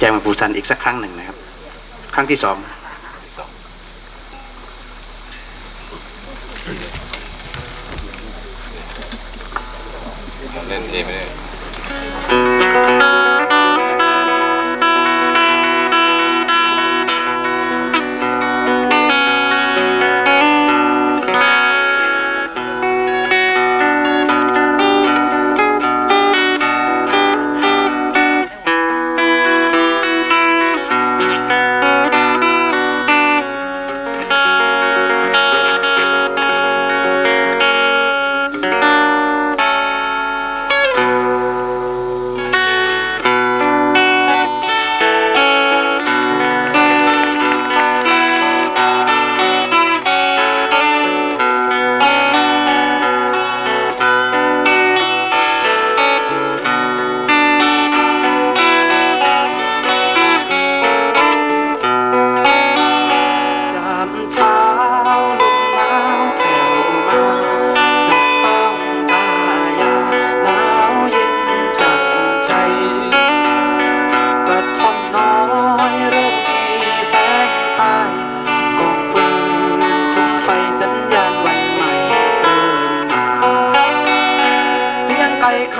แจงมาปูซันอีกสักครั้งหนึ่งนะครับ ครั้งที่สองเล่นเองเลย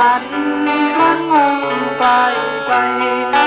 ฝันมันคงไปไกล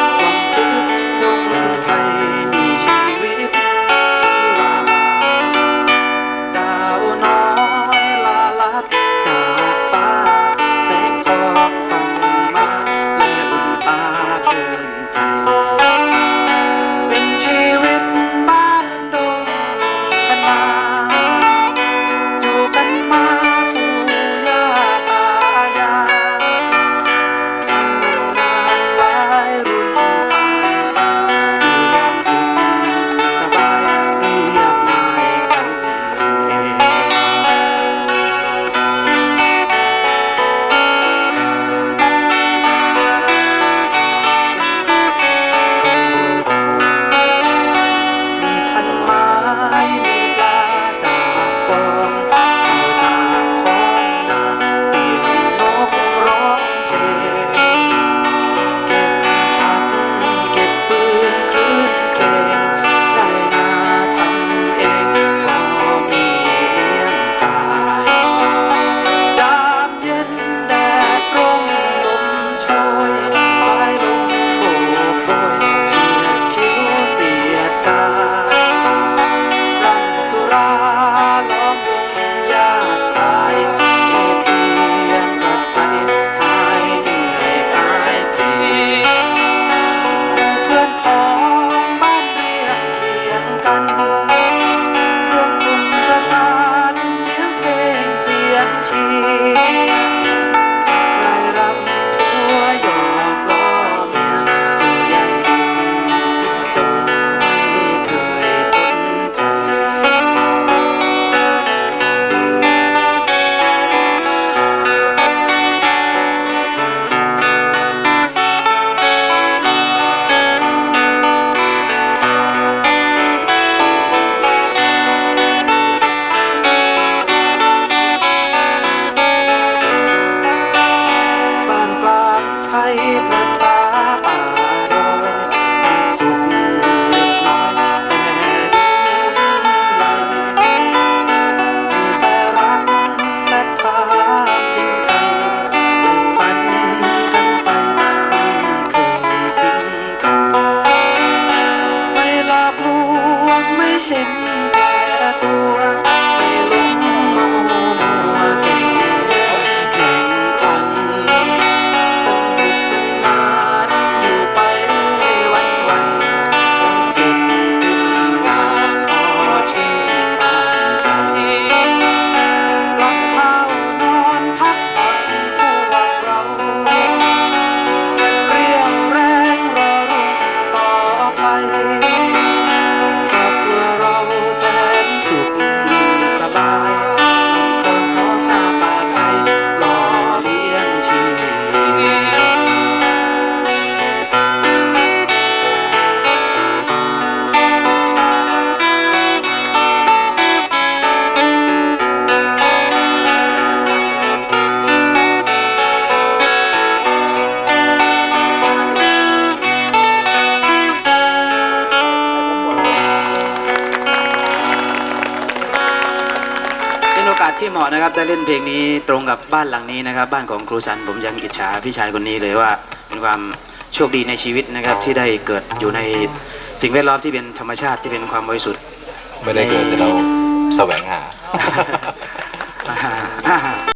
him. อกาสที่เหมาะนะครับได้เล่นเพลงนี้ตรงกับบ้านหลังนี้นะครับ บ้านของครูสันผมยังอิจฉาพี่ชายคนนี้เลยว่าเป็นความโชคดีในชีวิตนะครับที่ได้เกิดอยู่ในสิ่งแวดล้อมที่เป็นธรรมชาติที่เป็นความบริสุทธิ์ ไม่ได้เกิดแต่เราแสวงหา